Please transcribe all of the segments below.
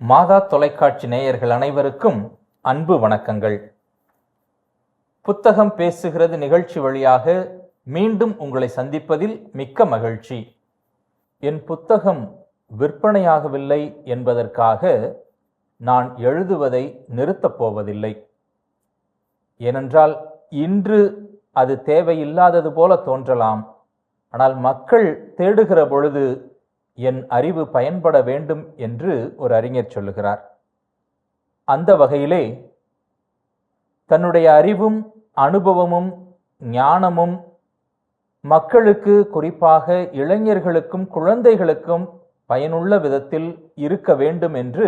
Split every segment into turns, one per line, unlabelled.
மாதா தொலைக்காட்சி நேயர்கள் அனைவருக்கும் அன்பு வணக்கங்கள். புத்தகம் பேசுகிறது நிகழ்ச்சி வழியாக மீண்டும் உங்களை சந்திப்பதில் மிக்க மகிழ்ச்சி. என் புத்தகம் விற்பனையாகவில்லை என்பதற்காக நான் எழுதுவதை நிறுத்தப் போவதில்லை. ஏனென்றால் இன்று அது தேவையில்லாதது போல தோன்றலாம். ஆனால் மக்கள் தேடுகிற பொழுது என் அறிவு பயன்பட வேண்டும் என்று ஒரு அறிஞர் சொல்லுகிறார். அந்த வகையிலே தன்னுடைய அறிவும் அனுபவமும் ஞானமும் மக்களுக்கு குறிப்பாக இளைஞர்களுக்கும் குழந்தைகளுக்கும் பயனுள்ள விதத்தில் இருக்க வேண்டும் என்று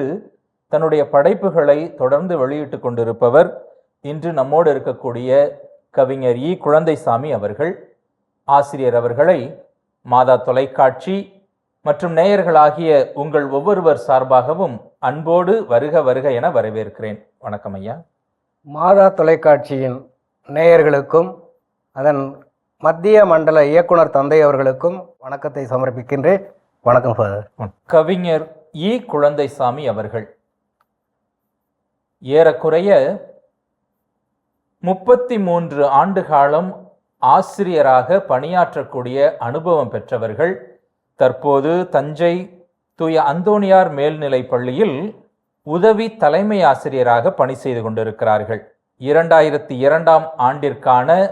தன்னுடைய படைப்புகளை தொடர்ந்து வெளியிட்டு கொண்டிருப்பவர் இன்று நம்மோடு இருக்கக்கூடிய கவிஞர் இ. குழந்தைசாமி அவர்கள். ஆசிரியர் அவர்களை மாதா தொலைக்காட்சி மற்றும் நேயர்களாகிய உங்கள் ஒவ்வொருவர் சார்பாகவும் அன்போடு வருக வருக என வரவேற்கிறேன். வணக்கம் ஐயா.
மாதா தொலைக்காட்சியின் நேயர்களுக்கும் அதன் மத்திய மண்டல இயக்குனர் தந்தை அவர்களுக்கும் வணக்கத்தை சமர்ப்பிக்கின்றேன். வணக்கம் ஃபாதர்
கவிஞர் இ. குழந்தைசாமி அவர்கள். ஏறக்குறைய முப்பத்தி மூன்று ஆண்டு காலம் ஆசிரியராக பணியாற்றக்கூடிய அனுபவம் பெற்றவர்கள் தற்போது தஞ்சை தூய அந்தோனியார் மேல்நிலைப் பள்ளியில் உதவி தலைமை ஆசிரியராக பணி செய்து கொண்டிருக்கிறார்கள். இரண்டாயிரத்தி இரண்டாம் ஆண்டிற்கான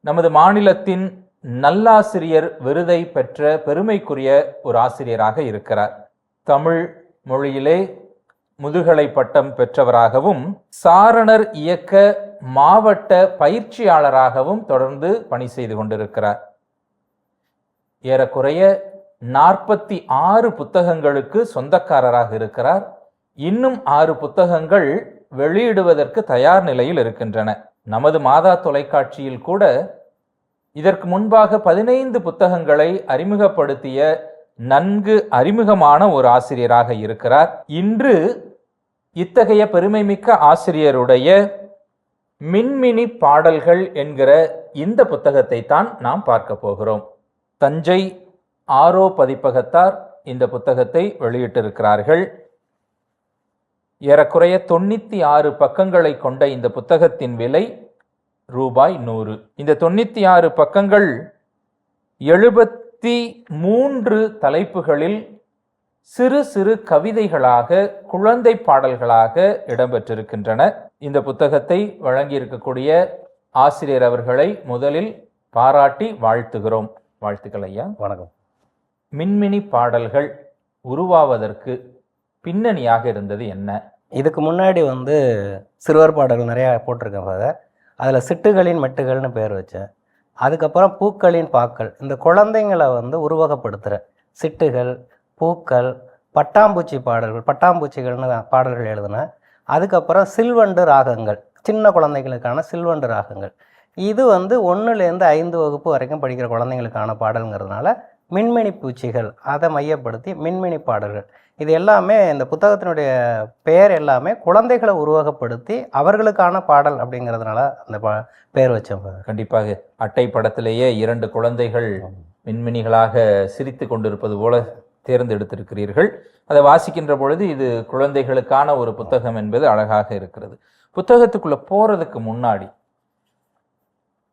நமது மாநிலத்தின் நல்லாசிரியர் விருதை பெற்ற பெருமைக்குரிய ஒரு ஆசிரியராக இருக்கிறார். தமிழ் மொழியிலே முதுகலை பட்டம் பெற்றவராகவும் சாரணர் இயக்க மாவட்ட பயிற்சியாளராகவும் தொடர்ந்து பணி செய்து கொண்டிருக்கிறார். ஏறக்குறைய நாற்பத்தி ஆறு புத்தகங்களுக்கு சொந்தக்காரராக இருக்கிறார். இன்னும் ஆறு புத்தகங்கள் வெளியிடுவதற்கு தயார் நிலையில் இருக்கின்றன. நமது மாதா தொலைக்காட்சியில் கூட இதற்கு முன்பாக பதினைந்து புத்தகங்களை அறிமுகப்படுத்திய நன்கு அறிமுகமான ஒரு ஆசிரியராக இருக்கிறார். இன்று இத்தகைய பெருமைமிக்க ஆசிரியருடைய மின்மினி பாடல்கள் என்கிற இந்த புத்தகத்தை தான் நாம் பார்க்க போகிறோம். தஞ்சை ஆரோ பதிப்பகத்தார் இந்த புத்தகத்தை வெளியிட்டிருக்கிறார்கள். ஏறக்குறைய தொண்ணூத்தி ஆறு பக்கங்களை கொண்ட இந்த புத்தகத்தின் விலை ரூபாய் நூறு. இந்த தொண்ணூத்தி ஆறு பக்கங்கள் எழுபத்தி மூன்று தலைப்புகளில் சிறு சிறு கவிதைகளாக குழந்தை பாடல்களாக இடம்பெற்றிருக்கின்றன. இந்த புத்தகத்தை வழங்கியிருக்கக்கூடிய ஆசிரியர் அவர்களை முதலில் பாராட்டி வாழ்த்துகிறோம். வாழ்த்துக்கள் ஐயா.
வணக்கம்.
மின்மினி பாடல்கள் உருவாவதற்கு பின்னணியாக இருந்தது என்ன?
இதுக்கு முன்னாடி வந்து சிறுவர் பாடல்கள் நிறையா போட்டிருக்கேன் ஃபாதர் அதில் சிட்டுகளின் மெட்டுகள்னு பேர் வச்சேன். அதுக்கப்புறம் பூக்களின் பாக்கள். இந்த குழந்தைங்களை வந்து உருவகப்படுத்துகிற சிட்டுகள் பூக்கள் பட்டாம்பூச்சி பாடல்கள் பட்டாம்பூச்சிகள்னு பாடல்கள் எழுதினேன். அதுக்கப்புறம் சில்வண்டு ராகங்கள் சின்ன குழந்தைகளுக்கான சில்வண்டு ராகங்கள். இது வந்து ஒன்றுலேருந்து ஐந்து வகுப்பு வரைக்கும் படிக்கிற குழந்தைங்களுக்கான பாடல்ங்கிறதுனால மின்மினி பூச்சிகள் அதை மையப்படுத்தி மின்மினி பாடல்கள். இது எல்லாமே இந்த புத்தகத்தினுடைய பெயர் எல்லாமே குழந்தைகளை உருவகப்படுத்தி அவர்களுக்கான பாடல் அப்படிங்கிறதுனால அந்த பா வச்சேன் ஃபாதர்.
கண்டிப்பாக. அட்டை படத்திலேயே இரண்டு குழந்தைகள் மின்மினிகளாக சிரித்து கொண்டிருப்பது போல தேர்ந்தெடுத்திருக்கிறீர்கள். அதை வாசிக்கின்ற பொழுது இது குழந்தைகளுக்கான ஒரு புத்தகம் என்பது அழகாக இருக்கிறது. புத்தகத்துக்குள்ள போறதுக்கு முன்னாடி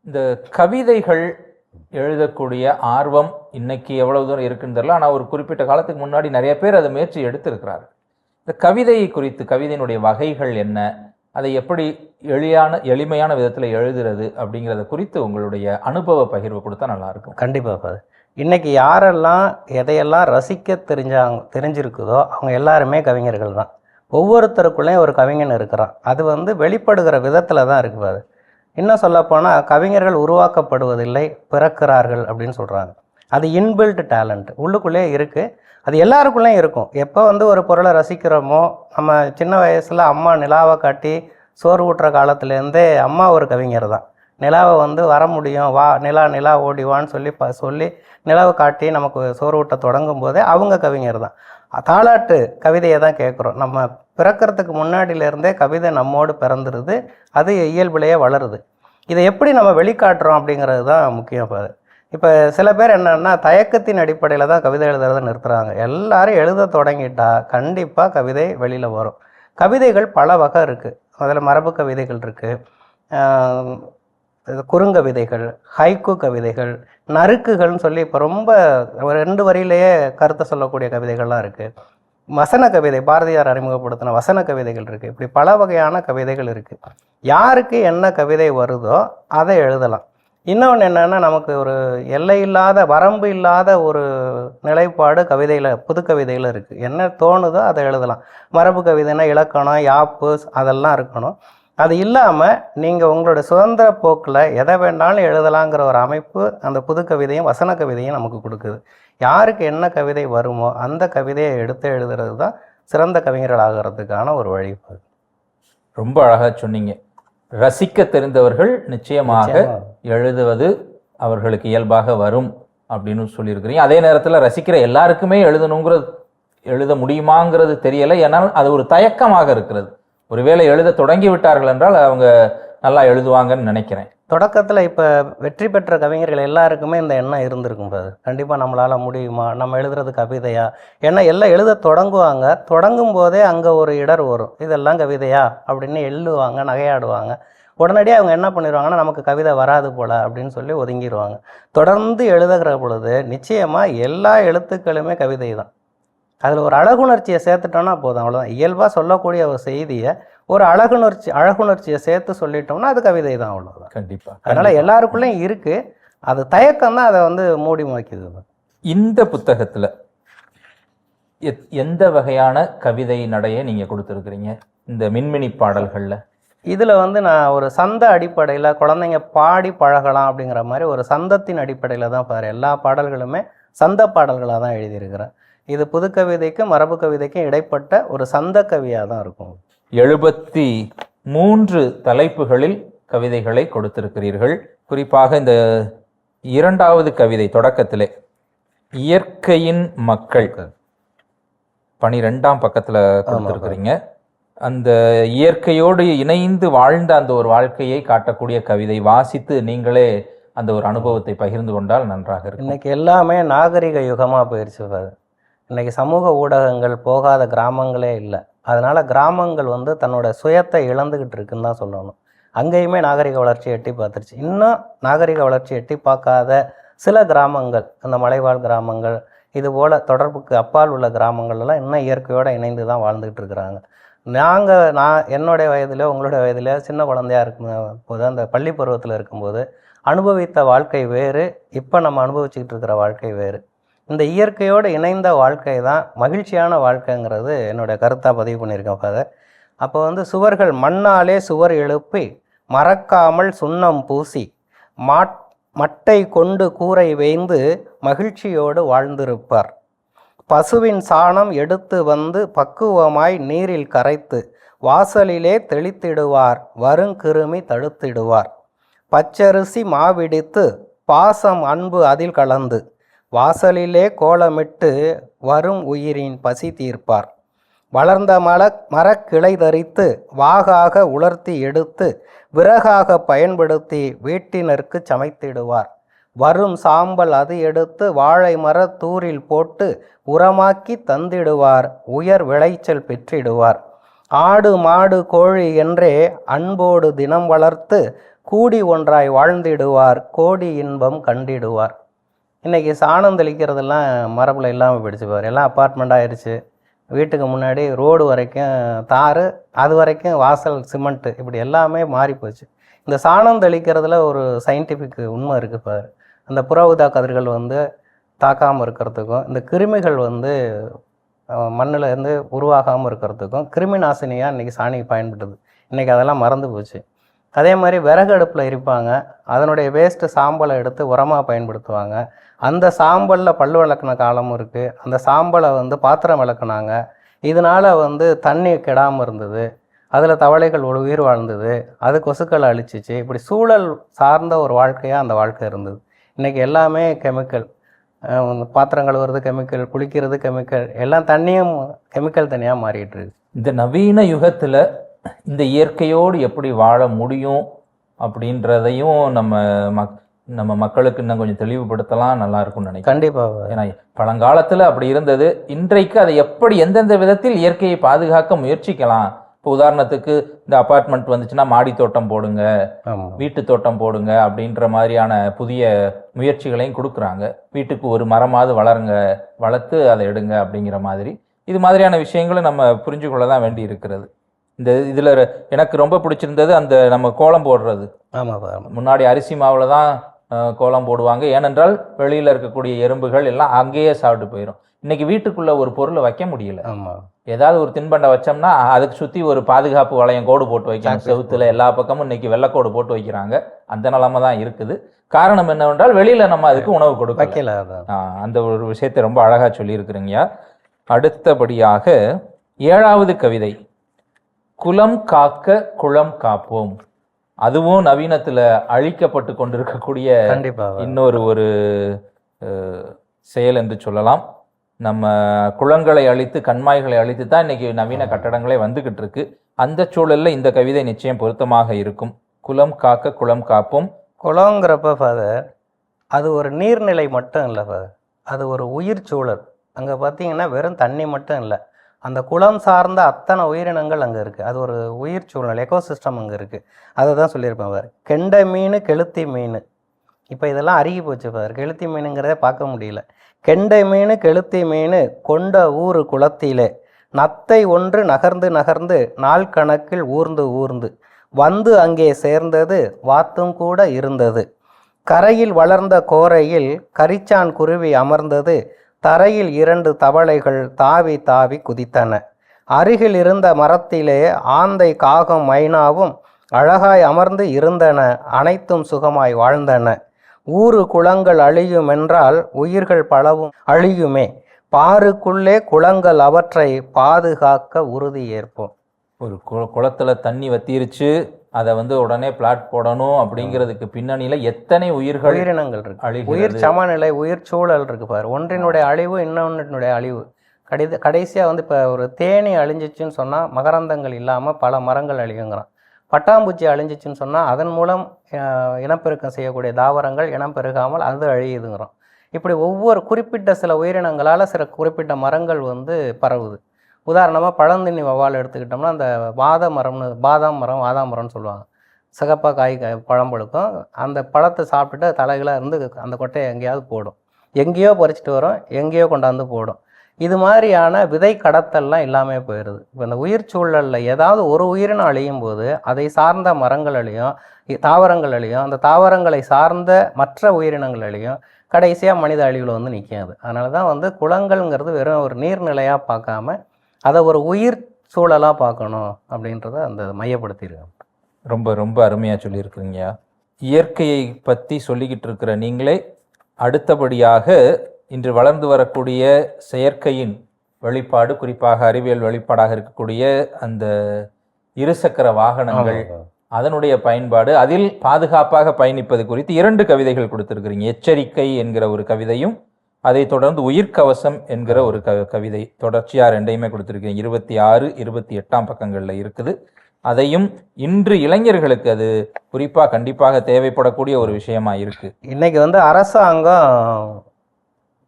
இந்த கவிதைகள் எழுதக்கூடிய ஆர்வம் இன்னைக்கு எவ்வளவு தூரம் இருக்குன்னு தெரியல. ஆனால் ஒரு குறிப்பிட்ட காலத்துக்கு முன்னாடி நிறைய பேர் அதை முயற்சி எடுத்திருக்கிறார் இந்த கவிதையை குறித்து கவிதையினுடைய வகைகள் என்ன அதை எப்படி எளியான எளிமையான விதத்தில் எழுதுறது அப்படிங்கிறத குறித்து உங்களுடைய அனுபவ பகிர்வு கொடுத்தா நல்லாயிருக்கும்.
கண்டிப்பாக ஃபாதர் இன்னைக்கு யாரெல்லாம் எதையெல்லாம் ரசிக்க தெரிஞ்சாங்க தெரிஞ்சிருக்குதோ அவங்க எல்லாருமே கவிஞர்கள் தான். ஒவ்வொருத்தருக்குள்ளேயும் ஒரு கவிஞன் இருக்கிறான். அது வந்து வெளிப்படுகிற விதத்தில் தான் இருக்குது இன்னும் சொல்லப்போனால் கவிஞர்கள் உருவாக்கப்படுவதில்லை பிறக்கிறார்கள் அப்படின்னு சொல்கிறாங்க அது இன்பில்ட் டேலண்ட் உள்ளுக்குள்ளே இருக்குது அது எல்லாருக்குள்ளேயும் இருக்கும். எப்போ வந்து ஒரு பொருளை ரசிக்கிறோமோ நம்ம சின்ன வயசில் அம்மா நிலாவை காட்டி சோறு ஊட்டுற காலத்துலேருந்தே அம்மா ஒரு கவிஞர் தான். நிலாவை வந்து வர முடியும் வா நிலா நிலா ஓடி வான்னு சொல்லி ப சொல்லி நிலாவை காட்டி நமக்கு சோறு ஊட்ட தொடங்கும் போதே அவங்க கவிஞர் தான். தாலாட்டு கவிதையை தான் கேட்குறோம். நம்ம பிறக்கிறதுக்கு முன்னாடியிலேருந்தே கவிதை நம்மோடு பிறந்துருது அது இயல்பிலேயே வளருது. இதை எப்படி நம்ம வெளிக்காட்டுறோம் அப்படிங்கிறது தான் முக்கியம். இப்போ இப்போ சில பேர் என்னன்னா தயக்கத்தின் அடிப்படையில் தான் கவிதை எழுதுறத நிறுத்துறாங்க. எல்லாரும் எழுத தொடங்கிட்டா கண்டிப்பாக கவிதை வெளியில் வரும். கவிதைகள் பல வகை இருக்குது அதில் மரபு கவிதைகள் இருக்குது குறுங்கவிதைகள் ஹைக்கு கவிதைகள் நறுக்குகள்னு சொல்லி இப்போ ரொம்ப ரெண்டு வரியிலேயே கருத்தை சொல்லக்கூடிய கவிதைகள்லாம் இருக்குது வசன கவிதை பாரதியார் அறிமுகப்படுத்தின வசன கவிதைகள் இருக்குது இப்படி பல வகையான கவிதைகள் இருக்குது யாருக்கு என்ன கவிதை வருதோ அதை எழுதலாம். இன்னொன்று என்னென்னா நமக்கு ஒரு எல்லை இல்லாத வரம்பு இல்லாத ஒரு நிலைப்பாடு கவிதையில் புது கவிதையில் இருக்குது என்ன தோணுதோ அதை எழுதலாம். மரபு கவிதைனா இலக்கணம் யாப்பு அதெல்லாம் இருக்கணும். அது இல்லாமல் நீங்கள் உங்களோட சுதந்திர போக்கில் எதை வேணாலும் எழுதலாங்கிற ஒரு அமைப்பு அந்த புது கவிதையும் வசன கவிதையும் நமக்கு கொடுக்குது. யாருக்கு என்ன கவிதை வருமோ அந்த கவிதையை எடுத்து எழுதுறது தான் சிறந்த கவிஞர்கள் ஆகிறதுக்கான ஒரு வழிபாடு
ரொம்ப அழகா சொன்னீங்க. ரசிக்க தெரிந்தவர்கள் நிச்சயமாக எழுதுவது அவர்களுக்கு இயல்பாக வரும் அப்படின்னு சொல்லியிருக்கிறீங்க. அதே நேரத்தில் ரசிக்கிற எல்லாருக்குமே எழுதணுங்கிறது எழுத முடியுமாங்கிறது தெரியலை. ஏன்னால் அது ஒரு தயக்கமாக இருக்கிறது. ஒருவேளை எழுத தொடங்கி விட்டார்கள் என்றால் அவங்க நல்லா எழுதுவாங்கன்னு நினைக்கிறேன்.
தொடக்கத்தில் இப்போ வெற்றி பெற்ற கவிஞர்கள் எல்லாருக்குமே இந்த எண்ணம் இருந்திருக்கும் பாரு. கண்டிப்பாக நம்மளால் முடியுமா? நம்ம எழுதுறது கவிதையா? ஏன்னா எல்லாம் எழுத தொடங்குவாங்க தொடங்கும் போதே அங்கே ஒரு இடர் வரும். இதெல்லாம் கவிதையா? அப்படின்னு எழுதுவாங்க நகையாடுவாங்க. உடனடியாக அவங்க என்ன பண்ணிடுவாங்கன்னா நமக்கு கவிதை வராது போல அப்படின்னு சொல்லி ஒதுங்கிடுவாங்க தொடர்ந்து எழுதுகிற பொழுது நிச்சயமாக எல்லா எழுத்துக்களுமே கவிதை தான் அதில் ஒரு அழகுணர்ச்சியை சேர்த்துட்டோம்னா போதும் அவ்வளோதான் இயல்பாக சொல்லக்கூடிய ஒரு செய்தியை ஒரு அழகுணர்ச்சி அழகுணர்ச்சியை சேர்த்து சொல்லிட்டோம்னா அது கவிதை தான் அவ்வளோதான்
கண்டிப்பா
அதனால எல்லாருக்குள்ளேயும் இருக்கு. அது தயக்கம் தான் அதை வந்து மூடி மாக்கிது
இந்த புத்தகத்துல எத்- எந்த வகையான கவிதை நடையை நீங்க கொடுத்துருக்கிறீங்க? இந்த மின்மினி பாடல்கள்ல?
இதில் வந்து நான் ஒரு சந்த அடிப்படையில் குழந்தைங்க பாடி பழகலாம் அப்படிங்கிற மாதிரி ஒரு சந்தத்தின் அடிப்படையில் தான் பாரு எல்லா பாடல்களுமே சந்த பாடல்களாக தான் எழுதியிருக்கிறேன். இது புது கவிதைக்கும் மரபு கவிதைக்கும் இடைப்பட்ட ஒரு சந்த கவியாக தான் இருக்கும்.
எழுபத்தி மூன்று தலைப்புகளில் கவிதைகளை கொடுத்திருக்கிறீர்கள். குறிப்பாக இந்த இரண்டாவது கவிதை தொடக்கத்திலே இயற்கையின் மக்கள். பனிரெண்டாம் பக்கத்துல கொடுத்திருக்கிறீங்க. அந்த இயற்கையோடு இணைந்து வாழ்ந்த அந்த ஒரு வாழ்க்கையை காட்டக்கூடிய கவிதை வாசித்து நீங்களே அந்த ஒரு அனுபவத்தை பகிர்ந்து கொண்டால் நன்றாக இருக்கும்.
இன்னைக்கு எல்லாமே நாகரிக யுகமாக போயிடுச்சு இன்றைக்கி சமூக ஊடகங்கள் போகாத கிராமங்களே இல்லை. அதனால் கிராமங்கள் வந்து தன்னோட சுயத்தை இழந்துக்கிட்டு இருக்குன்னு தான் சொல்லணும். அங்கேயுமே நாகரிக வளர்ச்சி எட்டி பார்த்துருச்சு. இன்னும் நாகரிக வளர்ச்சி எட்டி பார்க்காத சில கிராமங்கள் அந்த மலைவாழ் கிராமங்கள் இது போல் தொடர்புக்கு அப்பால் உள்ள கிராமங்கள்லாம் இன்னும் இயற்கையோடு இணைந்து தான் வாழ்ந்துக்கிட்டு இருக்கிறாங்க. நாங்கள் நான் என்னுடைய வயதில் உங்களுடைய வயதில் சின்ன குழந்தையா இருக்கும் போது அந்த பள்ளி பருவத்தில் இருக்கும்போது அனுபவித்த வாழ்க்கை வேறு இப்போ நம்ம அனுபவிச்சுக்கிட்டு இருக்கிற வாழ்க்கை வேறு. இந்த இயற்கையோடு இணைந்த வாழ்க்கை தான் மகிழ்ச்சியான வாழ்க்கைங்கிறது என்னுடைய கருத்தாக பதிவு பண்ணியிருக்கேன் ஃபாதர். அப்போ வந்து சுவர்கள் மண்ணாலே சுவர் எழுப்பி மறக்காமல் சுண்ணம் பூசி மாட் மட்டை கொண்டு கூரை வேய்ந்து மகிழ்ச்சியோடு வாழ்ந்திருப்பார். பசுவின் சாணம் எடுத்து வந்து பக்குவமாய் நீரில் கரைத்து வாசலிலே தெளித்திடுவார் வருங்கிருமி தடுத்திடுவார். பச்சரிசி மாவிடித்து பாசம் அன்பு அதில் கலந்து வாசலிலே கோலமிட்டு வரும் உயிரின் பசி தீர்ப்பார். வளர்ந்த மல மரக்கிளை தரித்து வாகாக உலர்த்தி எடுத்து விறகாக பயன்படுத்தி வீட்டினருக்கு சமைத்திடுவார். வரும் சாம்பல் அது எடுத்து வாழை மர தூரில் போட்டு உரமாக்கி தந்திடுவார். உயர் விளைச்சல் பெற்றிடுவார். ஆடு மாடு கோழி என்றே அன்போடு தினம் வளர்த்து கூடி ஒன்றாய் வாழ்ந்திடுவார். கோடி இன்பம் கண்டிடுவார். இன்றைக்கி சாணம் தெளிக்கிறதெல்லாம் மரபில் இல்லாமல் போயிடுச்சு பாரு. எல்லாம் அப்பார்ட்மெண்ட் ஆயிடுச்சு வீட்டுக்கு முன்னாடி ரோடு வரைக்கும் தாறு அது வரைக்கும் வாசல் சிமெண்ட்டு இப்படி எல்லாமே மாறி போச்சு. இந்த சாணம் தெளிக்கிறதுல ஒரு சயின்டிஃபிக் உண்மை இருக்குது பாரு. அந்த புற ஊதா கதிர்கள் வந்து தாக்காமல் இருக்கிறதுக்கும் இந்த கிருமிகள் வந்து மண்ணில் இருந்து உருவாகாமல் இருக்கிறதுக்கும் கிருமி நாசினியாக இன்றைக்கி சாணி பயன்படுது. இன்றைக்கி அதெல்லாம் மறந்து போச்சு. அதே மாதிரி விறகு அடுப்பில் எரிப்பாங்க அதனுடைய வேஸ்ட்டு சாம்பலை எடுத்து உரமாக பயன்படுத்துவாங்க. அந்த சாம்பலில் பல் விளக்குன காலமும் இருக்குது அந்த சாம்பலை வந்து பாத்திரம் விளக்குனாங்க. இதனால் வந்து தண்ணி கெடாமல் இருந்தது. அதில் தவளைகள் ஒரு உயிர் வாழ்ந்தது. அது கொசுக்களை அழிச்சிச்சு. இப்படி சூழல் சார்ந்த ஒரு வாழ்க்கையாக அந்த வாழ்க்கை இருந்தது. இன்றைக்கி எல்லாமே கெமிக்கல் பாத்திரம் கழுவுறது கெமிக்கல் குளிக்கிறது கெமிக்கல் எல்லாம் தண்ணியும் கெமிக்கல் தனியாக மாறிட்டு இருக்கு.
இந்த நவீன யுகத்தில் இந்த இயற்கையோடு எப்படி வாழ முடியும் அப்படின்றதையும் நம்ம மக் நம்ம மக்களுக்கு இன்னும் கொஞ்சம் தெளிவுபடுத்தலாம் நல்லா இருக்கும்னு நினைக்கிறேன்.
கண்டிப்பாக
ஏன்னா பழங்காலத்துல அப்படி இருந்தது. இன்றைக்கு அதை எப்படி எந்தெந்த விதத்தில் இயற்கையை பாதுகாக்க முயற்சிக்கலாம்? இப்போ உதாரணத்துக்கு இந்த அபார்ட்மெண்ட் வந்துச்சுன்னா மாடி தோட்டம் போடுங்க வீட்டு தோட்டம் போடுங்க அப்படின்ற மாதிரியான புதிய முயற்சிகளையும் கொடுக்குறாங்க. வீட்டுக்கு ஒரு மரமாவது வளருங்க வளர்த்து அதை எடுங்க அப்படிங்கிற மாதிரி. இது மாதிரியான விஷயங்களும் நம்ம புரிஞ்சு கொள்ள தான் வேண்டி இருக்கிறது இந்த இதில் எனக்கு ரொம்ப பிடிச்சிருந்தது அந்த நம்ம கோலம் போடுறது.
ஆமாம்
முன்னாடி அரிசி மாவில் தான் கோலம் போடுவாங்க. ஏனென்றால் வெளியில் இருக்கக்கூடிய எறும்புகள் எல்லாம் அங்கேயே சாப்பிட்டு போயிடும் இன்னைக்கு வீட்டுக்குள்ள ஒரு பொருளை வைக்க முடியல.
ஆமாம்
ஏதாவது ஒரு தின்பண்டம் வச்சோம்னா அதுக்கு சுற்றி ஒரு பாதுகாப்பு வளையம் கோடு போட்டு
Sacrifice
செவுத்துல எல்லா பக்கமும் இன்னைக்கு வெள்ளைக்கோடு போட்டு வைக்கிறாங்க. அந்த நிலைமை தான் இருக்குது. காரணம் என்னவென்றால் வெளியில நம்ம அதுக்கு உணவு கொடுக்கல. அந்த ஒரு விஷயத்தை ரொம்ப அழகா சொல்லியிருக்கிறீங்க. அடுத்தபடியாக ஏழாவது கவிதை. குலம் காக்க குளம் காப்போம். அதுவும் நவீனத்துல அழிக்கப்பட்டு கொண்டிருக்கக்கூடிய
கண்டிப்பாக
இன்னொரு ஒரு செயல் என்று சொல்லலாம். நம்ம குளங்களை அழித்து கண்மாய்களை அழித்து தான் இன்னைக்கு நவீன கட்டடங்களே வந்துகிட்டு இருக்கு. அந்த சூழல்ல இந்த கவிதை நிச்சயம் பொருத்தமாக இருக்கும். குலம் காக்க குளம் காப்போம்.
குளங்கிறப்ப ஃபாதர் அது ஒரு நீர்நிலை மட்டும் இல்லை ஃபாதர் அது ஒரு உயிர் சூழல். அங்கே பார்த்தீங்கன்னா வெறும் தண்ணி மட்டும் இல்லை. அந்த குளம் சார்ந்த அத்தனை உயிரினங்கள் அங்கே இருக்குது அது ஒரு உயிர் சூழல் எக்கோசிஸ்டம் அங்கே இருக்குது அதை தான் சொல்லியிருப்பேன் பாரு. கெண்டை மீன் கெளுத்தி மீன். இப்போ இதெல்லாம் அருகி போச்சு பாரு. கெளுத்தி மீனுங்கிறதே பார்க்க முடியல. கெண்டை மீன் கெளுத்தி மீன் கொண்ட ஊர் குளத்திலே. நத்தை ஒன்று நகர்ந்து நகர்ந்து நாள் கணக்கில் ஊர்ந்து ஊர்ந்து. வந்து அங்கே சேர்ந்தது வாத்தும் கூட இருந்தது. கரையில் வளர்ந்த கோரையில் கரிச்சான் குருவி அமர்ந்தது. தரையில் இரண்டு தவளைகள் தாவி தாவி குதித்தன. அருகில் இருந்த மரத்திலே ஆந்தை காகம் மைனாவும் அழகாய் அமர்ந்து இருந்தன. அனைத்தும் சுகமாய் வாழ்ந்தன. ஊரு குளங்கள் அழியுமென்றால் உயிர்கள் பலவும் அழியுமே. பாருக்குள்ளே குளங்கள் அவற்றை பாதுகாக்க உறுதி ஏற்போம்
ஒரு குளத்தில் தண்ணி வத்திருச்சு. அதை வந்து உடனே பிளாட் போடணும் அப்படிங்கிறதுக்கு பின்னணியில எத்தனை உயிர்கள்
உயிரினங்கள் இருக்கு. உயிர் சமநிலை உயிர் சூழல் இருக்கு பாரு. ஒன்றினுடைய அழிவு இன்னொன்றினுடைய அழிவு. கடைசி கடைசியாக வந்து இப்போ ஒரு தேனி அழிஞ்சிச்சுன்னு சொன்னால் மகரந்தங்கள் இல்லாமல் பல மரங்கள் அழியுங்கிறான். பட்டாம்பூச்சி அழிஞ்சிச்சுன்னு சொன்னால் அதன் மூலம் இனப்பெருக்கம் செய்யக்கூடிய தாவரங்கள் இனம் பெருகாமல் அது அழியுதுங்கிறோம் இப்படி ஒவ்வொரு குறிப்பிட்ட சில உயிரினங்களால் சில குறிப்பிட்ட மரங்கள் வந்து பரவுது. உதாரணமாக பழந்தண்ணி வவ்வால் எடுத்துக்கிட்டோம்னா அந்த வாத மரம்னு பாதாம் மரம் வாதாம் மரம்னு சொல்லுவாங்க. சிகப்பாக காய் காய் பழம் பழுக்கும். அந்த பழத்தை சாப்பிட்டுட்டு தலைகளாக இருந்து அந்த கொட்டையை எங்கேயாவது போடும். எங்கேயோ பறிச்சுட்டு வரும் எங்கேயோ கொண்டாந்து போடும். இது மாதிரியான விதை கடத்தல்லாம் இல்லாமல் போயிடுது இப்போ இந்த உயிர் சூழலில் ஏதாவது ஒரு உயிரினம் அழியும் போது அதை சார்ந்த மரங்களாலையும் தாவரங்களாலையும் அந்த தாவரங்களை சார்ந்த மற்ற உயிரினங்களாலையும் கடைசியாக மனித அழிவில் வந்து நிற்காது அதனால தான் வந்து குளங்கள்ங்கிறது வெறும் ஒரு நீர்நிலையாக பார்க்காம அதை ஒரு உயிர் சூழலாக பார்க்கணும் அப்படின்றத அந்த மையப்படுத்தியிருக்காங்க.
ரொம்ப ரொம்ப அருமையா சொல்லியிருக்கிறீங்க. இயற்கையை பத்தி சொல்லிக்கிட்டு இருக்கிற நீங்களே அடுத்தபடியாக இன்று வளர்ந்து வரக்கூடிய செயற்கையின் வெளிப்பாடு குறிப்பாக அறிவியல் வெளிப்பாடாக இருக்கக்கூடிய அந்த இருசக்கர வாகனங்கள் அதனுடைய பயன்பாடு அதில் பாதுகாப்பாக பயணிப்பது குறித்து இரண்டு கவிதைகள் கொடுத்திருக்கிறீங்க. எச்சரிக்கை என்கிற ஒரு கவிதையும் அதைத் தொடர்ந்து உயிர்க்கவசம் என்கிற ஒரு க கவிதை தொடர்ச்சியா ரெண்டையுமே கொடுத்திருக்கீங்க இருபத்தி ஆறு இருபத்தி எட்டாம் பக்கங்கள்ல இருக்குது. அதையும் இன்று இளைஞர்களுக்கு அது குறிப்பா கண்டிப்பாக தேவைப்படக்கூடிய ஒரு விஷயமா இருக்கு.
இன்னைக்கு வந்து அரசாங்கம்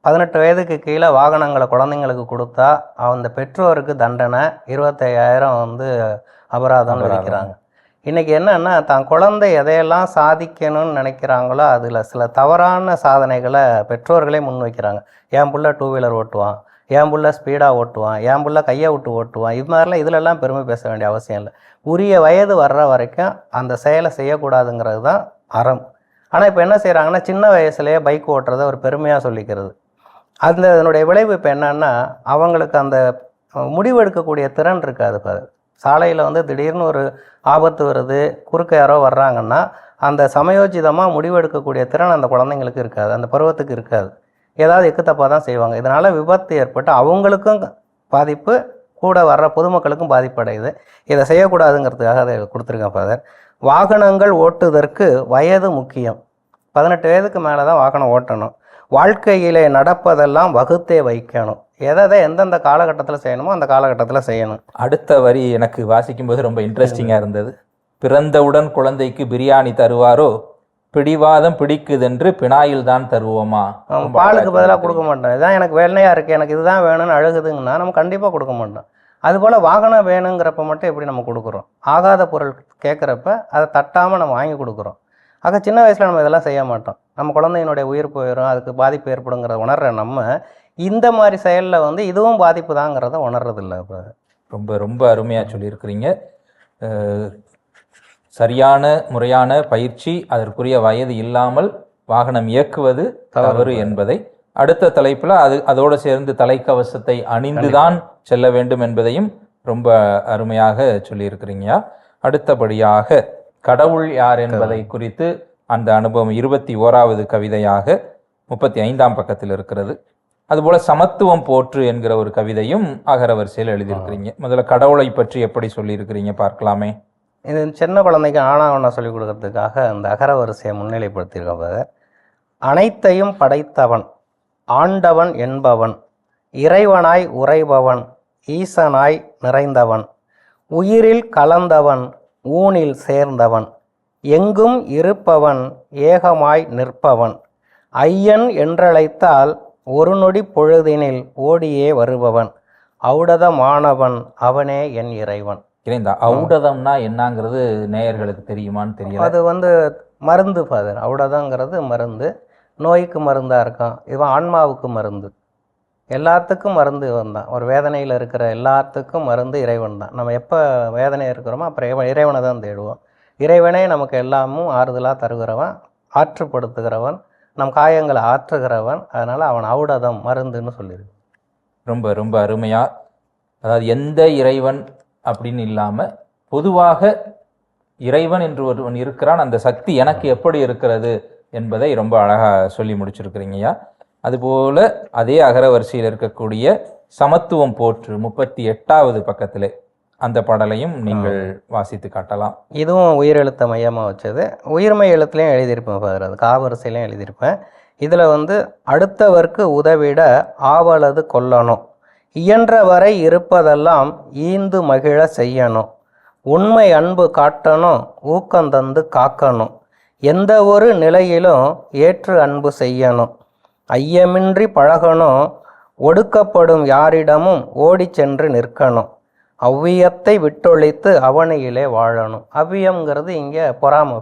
பதினெட்டு வயதுக்கு கீழே வாகனங்களை குழந்தைங்களுக்கு கொடுத்தா அந்த பெற்றோருக்கு தண்டனை இருபத்தையாயிரம் வந்து அபராதம்
அபராதம்.
விதிக்கிறாங்க. இன்றைக்கி என்னென்னா தான் குழந்தை எதையெல்லாம் சாதிக்கணும்னு நினைக்கிறாங்களோ அதில் சில தவறான சாதனைகளை பெற்றோர்களே முன்வைக்கிறாங்க. என் புள்ள டூ வீலர் ஓட்டுவான் என் புள்ள ஸ்பீடாக ஓட்டுவான் என் புள்ள கையை விட்டு ஓட்டுவான். இது மாதிரிலாம் இதிலெல்லாம் பெருமை பேச வேண்டிய அவசியம் இல்லை. உரிய வயது வர்ற வரைக்கும் அந்த செயலை செய்யக்கூடாதுங்கிறது தான் அறம். ஆனால் இப்போ என்ன செய்கிறாங்கன்னா சின்ன வயசுலேயே பைக் ஓட்டுறதை ஒரு பெருமையாக சொல்லிக்கிறது. அந்த அதனுடைய விளைவு இப்போ என்னன்னா அவங்களுக்கு அந்த முடிவெடுக்கக்கூடிய திறன் இருக்காது இப்போ சாலையில் வந்து திடீர்னு ஒரு ஆபத்து வருது குறுக்க யாரோ வர்றாங்கன்னா அந்த சமயோஜிதமாக முடிவெடுக்கக்கூடிய திறன் அந்த குழந்தைங்களுக்கு இருக்காது அந்த பருவத்துக்கு இருக்காது. ஏதாவது எக்கு தப்பாக தான் செய்வாங்க. இதனால் விபத்து ஏற்பட்டு அவங்களுக்கும் பாதிப்பு கூட வர்ற பொதுமக்களுக்கும் பாதிப்படையுது இதை செய்யக்கூடாதுங்கிறதுக்காக அதை கொடுத்துருக்கேன் ஃபாதர். வாகனங்கள் ஓட்டுவதற்கு வயது முக்கியம். பதினெட்டு வயதுக்கு மேலே தான் வாகனம் ஓட்டணும். வாழ்க்கையிலே நடப்பதெல்லாம் வகுத்தே வைக்கணும். எதை எதை எந்தெந்த காலகட்டத்தில் செய்யணுமோ அந்த காலகட்டத்தில் செய்யணும்.
அடுத்த வரி எனக்கு வாசிக்கும்போது ரொம்ப இன்ட்ரெஸ்டிங்காக இருந்தது. பிறந்தவுடன் குழந்தைக்கு பிரியாணி தருவாரோ? பிடிவாதம் பிடிக்குதென்று பினாயில் தான் தருவோமா?
பாலுக்கு பதிலாக. கொடுக்க மாட்டோம். இதான் எனக்கு வெள்ளையாக இருக்குது எனக்கு இதுதான் வேணும்னு அழுகுதுங்கன்னா நம்ம கண்டிப்பாக கொடுக்க மாட்டோம். அதுபோல் வாகனம் வேணுங்கிறப்ப மட்டும் எப்படி நம்ம கொடுக்குறோம்? ஆகாத பொருள் கேட்குறப்ப அதை தட்டாமல் நம்ம வாங்கி கொடுக்குறோம். ஆக சின்ன வயசில் நம்ம இதெல்லாம் செய்ய மாட்டோம். நம்ம குழந்தையினுடைய உயிர் போயிடும் அதுக்கு பாதிப்பு ஏற்படுங்கிறத உணர்ற நம்ம இந்த மாதிரி செயலில் வந்து இதுவும் பாதிப்பு தாங்கிறத உணர்றதில்ல இப்போ
ரொம்ப ரொம்ப அருமையாக சொல்லியிருக்கிறீங்க. சரியான முறையான பயிற்சி அதற்குரிய வயது இல்லாமல் வாகனம் இயக்குவது தவறு என்பதை அடுத்த தலைப்புல அது அதோடு சேர்ந்து தலைக்கவசத்தை அணிந்துதான் செல்ல வேண்டும் என்பதையும் ரொம்ப அருமையாக சொல்லியிருக்கிறீங்க அடுத்தபடியாக கடவுள் யார் என்பதை குறித்து அந்த அனுபவம் இருபத்தி ஓராவது கவிதையாக முப்பத்தி ஐந்தாம் பக்கத்தில் இருக்கிறது. அதுபோல சமத்துவம் போற்று என்கிற ஒரு கவிதையும் அகர வரிசையில் எழுதியிருக்கிறீங்க. முதல்ல கடவுளை பற்றி எப்படி சொல்லியிருக்கிறீங்க பார்க்கலாமே.
இது சின்ன குழந்தைக்கு ஆனாவண்ணா சொல்லிக் கொடுக்கறதுக்காக அந்த அகர வரிசையை முன்னிலைப்படுத்தியிருக்கோம் brother. அனைத்தையும் படைத்தவன் ஆண்டவன் என்பவன் இறைவனாய் உறைபவன் ஈசனாய் நிறைந்தவன் உயிரில் கலந்தவன் ஊனில் சேர்ந்தவன் எங்கும் இருப்பவன் ஏகமாய் நிற்பவன். ஐயன் என்றழைத்தால் ஒரு நொடி பொழுதினில் ஓடியே வருபவன். ஔடதமானவன் அவனே என் இறைவன்.
இந்த ஔடதம்னா என்னங்கிறது நேயர்களுக்கு தெரியுமான்னு தெரியல.
அது வந்து மருந்து ஃபாதர். அவ்வளோதாங்கிறது மருந்து. நோய்க்கு மருந்தாக இருக்கான். இவன் ஆன்மாவுக்கு மருந்து. எல்லாத்துக்கும் மருந்து இவன் தான் ஒரு வேதனையில் இருக்கிற எல்லாத்துக்கும் மருந்து இறைவன் தான் நம்ம எப்போ வேதனை இருக்கிறோமோ அப்புறம் இறைவன் இறைவனை தான் தேடுவோம். இறைவனே நமக்கு எல்லாமும் ஆறுதலாக தருகிறவன் ஆற்றுப்படுத்துகிறவன் நம் காயங்களை ஆற்றுகிறவன். அதனால் அவன் ஔடதம் மருந்துன்னு சொல்லியிருக்கு
ரொம்ப ரொம்ப அருமையாக அதாவது எந்த இறைவன் அப்படின்னு இல்லாமல் பொதுவாக இறைவன் என்று ஒருவன் இருக்கிறான். அந்த சக்தி எனக்கு எப்படி இருக்கிறது என்பதை ரொம்ப அழகாக சொல்லி முடிச்சிருக்கிறீங்கய்யா. அதுபோல அதே அகர வரிசையில் இருக்கக்கூடிய சமத்துவம் போற்று முப்பத்தி எட்டாவது பக்கத்தில் அந்த பாடலையும் நீங்கள் வாசித்து காட்டலாம்.
இதுவும் உயிரெழுத்தை மையமாக வச்சது. உயிர்மை எழுத்துலையும் எழுதியிருப்பேன் ஃபாதர். அது காவரிசையிலையும் எழுதியிருப்பேன். இதில் வந்து அடுத்தவர்க்கு உதவிட ஆவலது கொல்லணும். இயன்ற வரை இருப்பதெல்லாம் ஈந்து மகிழ செய்யணும். உண்மை அன்பு காட்டணும் ஊக்கம் தந்து காக்கணும். எந்த ஒரு நிலையிலும் ஏற்று அன்பு செய்யணும். ஐயமின்றி பழகணும் ஒடுக்கப்படும் யாரிடமும் ஓடிச் சென்று நிற்கணும் அவ்வியத்தை விட்டொழித்து அவனியிலே வாழணும் அவ்வியம்ங்கிறது இங்கே பொறாமை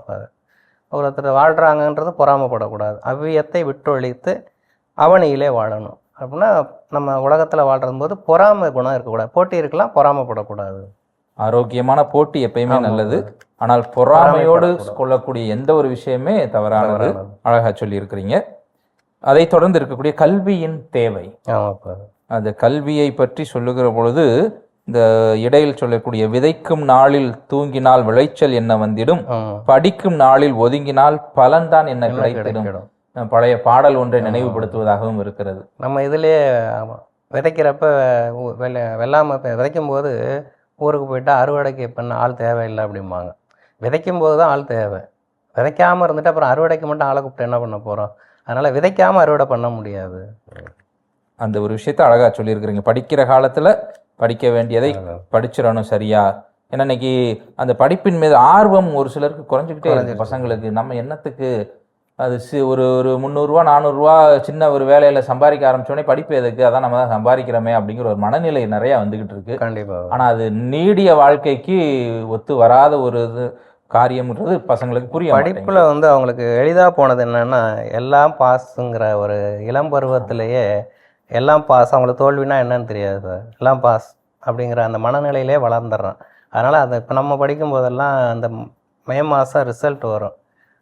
ஒருத்தர் வாழ்கிறாங்கன்றது பொறாமைப்படக்கூடாது. அவ்வியத்தை விட்டொழித்து அவனியிலே வாழணும் அப்படின்னா நம்ம உலகத்தில் வாழ்றது போது பொறாமை குணம் இருக்கக்கூடாது. போட்டி இருக்கலாம் பொறாமைப்படக்கூடாது.
ஆரோக்கியமான போட்டி எப்பயுமே. நல்லது. ஆனால் பொறாமையோடு. கொள்ளக்கூடிய எந்த ஒரு விஷயமே தவறானது.
தவறானது.
அழகா சொல்லியிருக்கிறீங்க. அதை தொடர்ந்து இருக்கக்கூடிய கல்வியின் தேவை. அந்த கல்வியை பற்றி சொல்லுகிற பொழுது இந்த இடையில் சொல்லக்கூடிய விதைக்கும் நாளில் தூங்கினால் விளைச்சல் என்ன வந்திடும்? படிக்கும் நாளில் ஒதுங்கினால் பலன்தான் என்ன
என்ன
கிடைத்திடும்? பழைய பாடல் ஒன்றை நினைவுபடுத்துவதாகவும் இருக்கிறது.
நம்ம இதுலேயே விதைக்கிறப்ப வெள்ளாமை விதைக்கும் போது ஊருக்கு போயிட்டா அறுவடைக்கு பண்ண ஆள் தேவையில்லை அப்படிம்பாங்க. விதைக்கும் போது தான் ஆள் தேவை. விதைக்காமல் இருந்துட்டு அப்புறம் அறுவடைக்கு மட்டும் ஆளை கூப்பிட்டு என்ன பண்ண போகிறோம் அதனால் விதைக்காமல் அறுவடை பண்ண முடியாது.
அந்த ஒரு விஷயத்தை அழகா சொல்லியிருக்கிறீங்க. படிக்கிற காலத்துல படிக்க வேண்டியதை படிச்சிடணும் சரியா? ஏன்னா இன்னைக்கு அந்த படிப்பின் மீது ஆர்வம் ஒரு சிலருக்கு குறைஞ்சிக்கிட்டே இருக்கு. பசங்களுக்கு நம்ம என்னத்துக்கு அது சி- ஒரு ஒரு முந்நூறுரூவா நானூறுரூவா சின்ன ஒரு வேலையில சம்பாதிக்க ஆரம்பிச்சோடனே படிப்பு எதுக்கு? அதான் நம்ம தான் சம்பாதிக்கிறோமே அப்படிங்கிற ஒரு மனநிலை நிறைய வந்துகிட்டு இருக்கு.
கண்டிப்பாக
ஆனா அது நீடிய வாழ்க்கைக்கு ஒத்து வராத ஒரு இது. காரியம்ன்றது பசங்களுக்கு புரிய
படிப்பில் வந்து அவங்களுக்கு எளிதாக போனது என்னென்னா எல்லாம் பாஸுங்கிற ஒரு இளம் பருவத்திலேயே எல்லாம் பாஸ். அவங்களுக்கு தோல்வினா என்னன்னு தெரியாது. சார் எல்லாம் பாஸ் அப்படிங்கிற அந்த மனநிலையிலே வளர்ந்துடுறான். அதனால் அதை இப்போ நம்ம படிக்கும் போதெல்லாம் அந்த மே மாதம் ரிசல்ட் வரும்.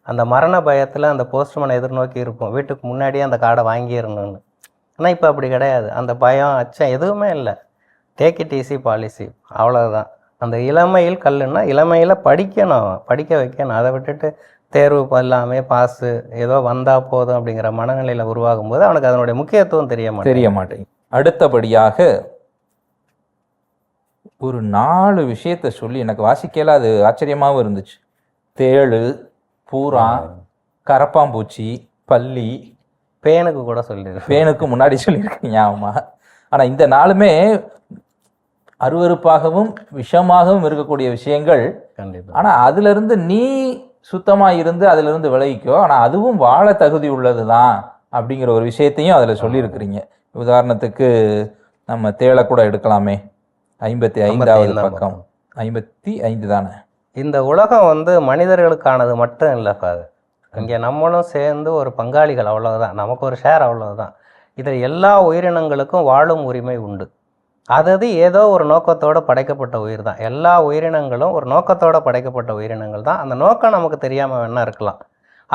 அந்த மரண பயத்தில் அந்த போஸ்ட்மேனை எதிர்நோக்கி இருப்போம். வீட்டுக்கு முன்னாடியே அந்த கார்டை வாங்கிடணும்னு. ஆனால் இப்போ அப்படி கிடையாது. அந்த பயம் அச்சம் எதுவுமே இல்லை. டேக் இட் ஈஸி பாலிசி அவ்வளோதான் அந்த இளமையில் கல்லுன்னா இளமையில் படிக்கணும் படிக்க வைக்கணும். அதை விட்டுட்டு தேர்வு எல்லாமே பாஸு ஏதோ வந்தால் போதும் அப்படிங்கிற மனநிலையில் உருவாகும் போது அவனுக்கு அதனுடைய முக்கியத்துவம் தெரிய மாட்டேங்குது.
தெரிய மாட்டேங்குது. அடுத்தபடியாக ஒரு நாலு விஷயத்த சொல்லி எனக்கு வாசிக்கல அது ஆச்சரியமாகவும் இருந்துச்சு. தேளு பூரா கரப்பாம்பூச்சி பல்லி.
பேனுக்கு கூட சொல்லிடுறேன்
பேனுக்கு முன்னாடி சொல்லியிருக்கீங்க ஆமா ஆனா இந்த நாளுமே அருவருப்பாகவும் விஷமாகவும் இருக்கக்கூடிய விஷயங்கள்.
கண்டிப்பா.
ஆனா அதுல இருந்து நீ சுத்தமா இருந்து அதுல இருந்து விலகிக்கோ. ஆனா அதுவும் வாழ தகுதி உள்ளதுதான் அப்படிங்கிற ஒரு விஷயத்தையும் அதுல சொல்லியிருக்கிறீங்க. உதாரணத்துக்கு நம்ம தேளை கூட எடுக்கலாமே. ஐம்பத்தி ஐந்தாவது பக்கம். ஐம்பத்தி ஐந்து தானே?
இந்த உலகம் வந்து மனிதர்களுக்கானது மட்டும் இல்லை ஃபாதர். இங்கே நம்மளும் சேர்ந்து ஒரு பங்காளிகள் அவ்வளவுதான். நமக்கு ஒரு ஷேர் அவ்வளவுதான். இதில் எல்லா உயிரினங்களுக்கும் வாழும் உரிமை உண்டு. அதாவது ஏதோ ஒரு நோக்கத்தோடு படைக்கப்பட்ட உயிர் தான். எல்லா உயிரினங்களும் ஒரு நோக்கத்தோட படைக்கப்பட்ட உயிரினங்கள் தான். அந்த நோக்கம் நமக்கு தெரியாமல் வேணால் இருக்கலாம்.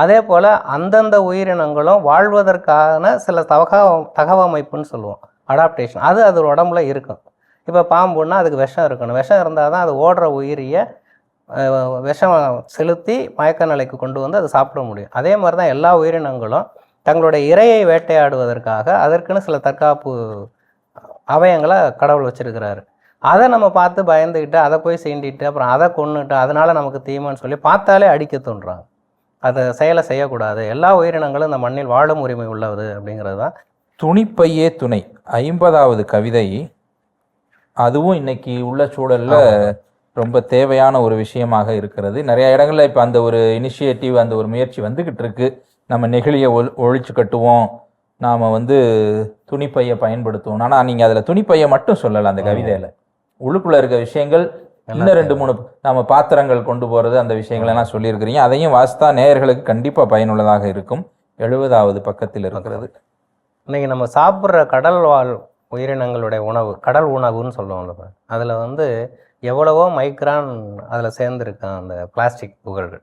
அதே போல் அந்தந்த உயிரினங்களும் வாழ்வதற்கான சில தகவ தகவமைப்புன்னு சொல்லுவோம். அடாப்டேஷன் அது அது உடம்புல இருக்கும். இப்போ பாம்புன்னா அதுக்கு விஷம் இருக்கணும். விஷம் இருந்தால் தான் அது ஓடுற உயிரியை விஷம் செலுத்தி மயக்க நிலைக்கு கொண்டு வந்து அதை சாப்பிட முடியும். அதே மாதிரி தான் எல்லா உயிரினங்களும் தங்களுடைய இரையை வேட்டையாடுவதற்காக அதற்குன்னு சில தற்காப்பு அவயங்களை கடவுள் வச்சிருக்கிறாரு. அதை நம்ம பார்த்து பயந்துக்கிட்டு அதை போய் சீண்டிட்டு அப்புறம் அதை கொன்னுட்டு அதனால நமக்கு தீமைன்னு சொல்லி பார்த்தாலே அடிக்க தோன்றாங்க. அதை செயலை செய்யக்கூடாது. எல்லா உயிரினங்களும் இந்த மண்ணில் வாழும் உரிமை உள்ளது அப்படிங்கிறது தான்.
துணிப்பையே துணை. ஐம்பதாவது கவிதை. அதுவும் இன்னைக்கு உள்ள சூழல்ல ரொம்ப தேவையான ஒரு விஷயமாக இருக்கிறது. நிறைய இடங்கள்ல இப்ப அந்த ஒரு இனிஷியேட்டிவ் அந்த ஒரு முயற்சி வந்துகிட்டு இருக்கு. நம்ம நெகிழியை ஒழி ஒழிச்சு கட்டுவோம். நாம வந்து துணிப்பையை பயன்படுத்துவோம். ஆனா நீங்க அதுல துணிப்பையை மட்டும் சொல்லல அந்த கவிதையில. உள்ளுக்குள்ள இருக்க விஷயங்கள் இன்னும் ரெண்டு மூணு நம்ம பாத்திரங்கள் கொண்டு போறது அந்த விஷயங்கள் எல்லாம் சொல்லியிருக்கிறீங்க. அதையும் வாசித்தா நேயர்களுக்கு கண்டிப்பா பயனுள்ளதாக இருக்கும். எழுபதாவது பக்கத்தில் இருக்கிறது.
இன்னைக்கு நம்ம சாப்பிட்ற கடல் வாழ் உயிரினங்களுடைய உணவு கடல் உணவுன்னு சொல்லுவோம்ல அதில் வந்து எவ்வளவோ மைக்ரான் அதில் சேர்ந்துருக்கான் அந்த பிளாஸ்டிக் துகள்கள்.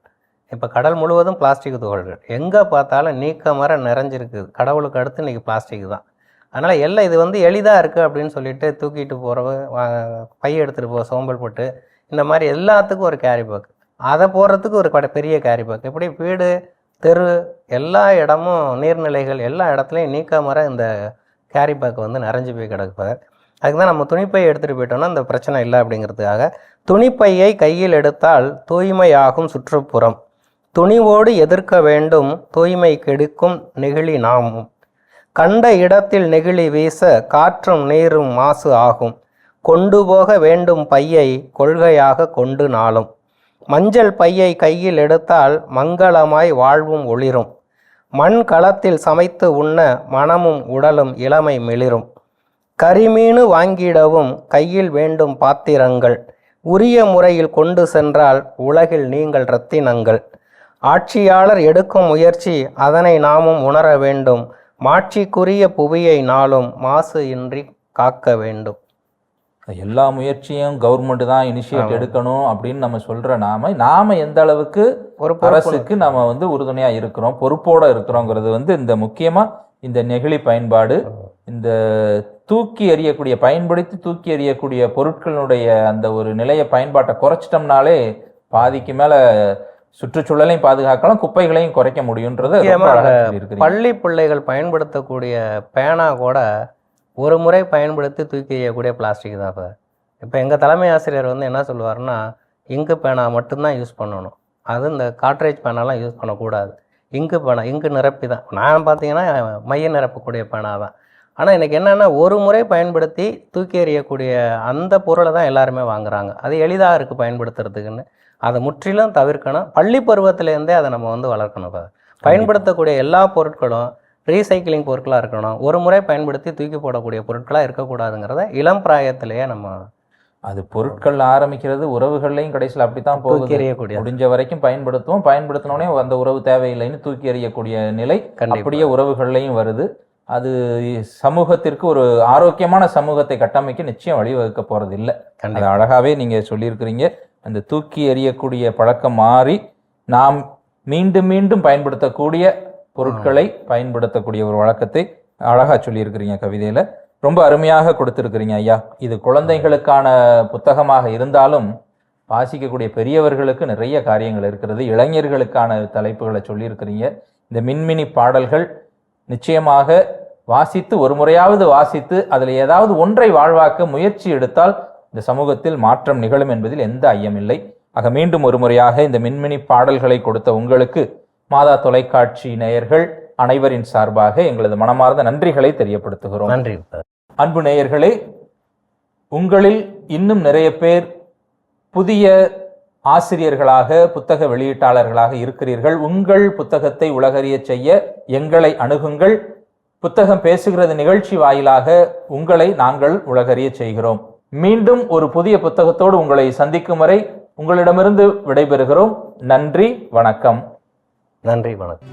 இப்போ கடல் முழுவதும் பிளாஸ்டிக் துகள்கள். எங்கே பார்த்தாலும் நீக்க மர நிறைஞ்சிருக்குது கடவுளுக்கு அடுத்து இன்னைக்கு பிளாஸ்டிக் தான். அதனால் எல்லாம் இது வந்து எளிதாக இருக்குது அப்படின்னு சொல்லிட்டு தூக்கிட்டு போகிறவ பை எடுத்துகிட்டு போக சோம்பல் போட்டு. இந்த மாதிரி எல்லாத்துக்கும் ஒரு கேரி பேக் அதை போடுறதுக்கு ஒரு கடை பெரிய கேரி பேக் இப்படி வீடு தெரு எல்லா இடமும் நீர்நிலைகள் எல்லா இடத்துலையும் நீக்க மர இந்த கேரி பேக் வந்து நிறைஞ்சு போய் கிடக்குது. அதுக்கு தான் நம்ம துணிப்பை எடுத்துகிட்டு போயிட்டோம்னா இந்த பிரச்சனை இல்லை அப்படிங்கிறதுக்காக துணிப்பையை கையில் எடுத்தால் தூய்மையாகும் சுற்றுப்புறம். துணிவோடு எதிர்க்க வேண்டும் தூய்மை கெடுக்கும் நெகிழி நாமும். கண்ட இடத்தில் நெகிழி வீச காற்றும் நீரும் மாசு ஆகும். கொண்டு போக வேண்டும் பையை கொள்கையாக கொண்டு நாளும். மஞ்சள் பையை கையில் எடுத்தால் மங்களமாய் வாழ்வும் ஒளிரும். மண் களத்தில் சமைத்து உண்ண மனமும் உடலும் இளமை மிளிரும். கரிமீனு வாங்கிடவும் கையில் வேண்டும் பாத்திரங்கள். உரிய முறையில் கொண்டு சென்றால் உலகில் நீங்கள் ரத்தினங்கள் ஆட்சியாளர் எடுக்கும் முயற்சி அதனை நாமும் உணர வேண்டும். மாட்சிக்குரிய புவியை நாளும் மாசு இன்றி காக்க வேண்டும்.
எல்லா முயற்சியும் கவர்மெண்ட் தான் இனிஷியேட் எடுக்கணும் அப்படின்னு நம்ம சொல்ற நாம நாம எந்த அளவுக்கு
ஒரு
அரசுக்கு நாம வந்து உறுதுணையா இருக்கிறோம் பொறுப்போட இருக்கிறோங்கிறது வந்து இந்த முக்கியமா இந்த நெகிழி பயன்பாடு இந்த தூக்கி எறியக்கூடிய பயன்படுத்தி தூக்கி எறியக்கூடிய பொருட்களுடைய அந்த ஒரு நிலைய பயன்பாட்டை குறைச்சிட்டோம்னாலே பாதிக்கு மேல சுற்றுச்சூழலையும் பாதுகாக்கலாம் குப்பைகளையும் குறைக்க சொல்லியிருக்கிறீங்க.
பள்ளி பிள்ளைகள் பயன்படுத்தக்கூடிய பேனா கூட ஒரு முறை பயன்படுத்தி தூக்கி எறியக்கூடிய பிளாஸ்டிக் தான் சார் இப்போ எங்கள் தலைமை ஆசிரியர் வந்து என்ன சொல்லுவாருன்னா இங்கு பேனா மட்டும்தான் யூஸ் பண்ணணும். அது இந்த காட்ரேஜ் பேனாலாம் யூஸ் பண்ணக்கூடாது. இங்கு பேனா இங்கு நிரப்பி தான். நான் பார்த்தீங்கன்னா மைய நிரப்பக்கூடிய பேனா தான். ஆனால் எனக்கு என்னென்னா ஒரு முறை பயன்படுத்தி தூக்கி எறியக்கூடிய அந்த பொருளை தான் எல்லாருமே வாங்குறாங்க. அது எளிதாக இருக்குது பயன்படுத்துறதுக்குன்னு. அதை முற்றிலும் தவிர்க்கணும். பள்ளி பருவத்திலேருந்தே அதை நம்ம வந்து வளர்க்கணும் இப்ப. பயன்படுத்தக்கூடிய எல்லா பொருட்களும் ரீசைக்கிளிங் பொருட்களாக இருக்கணும். ஒரு முறை பயன்படுத்தி தூக்கி போடக்கூடிய பொருட்களாக இருக்கக்கூடாதுங்கிறத இளம் பிராயத்திலேயே நம்ம
அது பொருட்கள் ஆரம்பிக்கிறது உறவுகள்லையும் கடைசியில் அப்படித்தான்
தூக்கி
போகுது.
எறியக்கூடிய
முடிஞ்ச வரைக்கும் பயன்படுத்துவோம். பயன்படுத்தினோடனே அந்த உறவு தேவையில்லைன்னு தூக்கி எறியக்கூடிய நிலை அப்படியே உறவுகள்லையும் வருது. அது சமூகத்திற்கு ஒரு ஆரோக்கியமான சமூகத்தை கட்டமைக்க நிச்சயம் வழிவகுக்க போறது இல்லை அது
கண்டிப்பா
அழகாவே நீங்க சொல்லியிருக்கிறீங்க. அந்த தூக்கி எறியக்கூடிய பழக்கம் மாறி நாம் மீண்டும் மீண்டும் பயன்படுத்தக்கூடிய பொருட்களை பயன்படுத்தக்கூடிய ஒரு வழக்கத்தை அழகா சொல்லியிருக்கிறீங்க கவிதையில. ரொம்ப அருமையாக கொடுத்திருக்கிறீங்க ஐயா. இது குழந்தைகளுக்கான புத்தகமாக இருந்தாலும் வாசிக்கக்கூடிய பெரியவர்களுக்கு நிறைய காரியங்கள் இருக்கிறது. இளைஞர்களுக்கான தலைப்புகளை சொல்லியிருக்கிறீங்க. இந்த மின்மினி பாடல்கள் நிச்சயமாக வாசித்து ஒரு முறையாவது வாசித்து அதில் ஏதாவது ஒன்றை வாழ்வாக்க முயற்சி எடுத்தால் இந்த சமூகத்தில் மாற்றம் நிகழும் என்பதில் எந்த ஐயமில்லை ஆக மீண்டும் ஒரு முறையாக இந்த மின்மினி பாடல்களை கொடுத்த உங்களுக்கு மாதா தொலைக்காட்சி நேயர்கள் அனைவரின் சார்பாக எங்களது மனமார்ந்த நன்றிகளை தெரியப்படுத்துகிறோம்.
நன்றி
அன்பு நேயர்களே உங்களில் இன்னும் நிறைய பேர் புதிய ஆசிரியர்களாக புத்தக வெளியீட்டாளர்களாக இருக்கிறீர்கள். உங்கள் புத்தகத்தை உலகறியச் செய்ய எங்களை அணுகுங்கள். புத்தகம் பேசுகிறது நிகழ்ச்சி வாயிலாக உங்களை நாங்கள் உலகறியச் செய்கிறோம். மீண்டும் ஒரு புதிய புத்தகத்தோடு உங்களை சந்திக்கும் வரை உங்களிடமிருந்து விடைபெறுகிறோம். நன்றி வணக்கம்.
நன்றி வணக்கம்.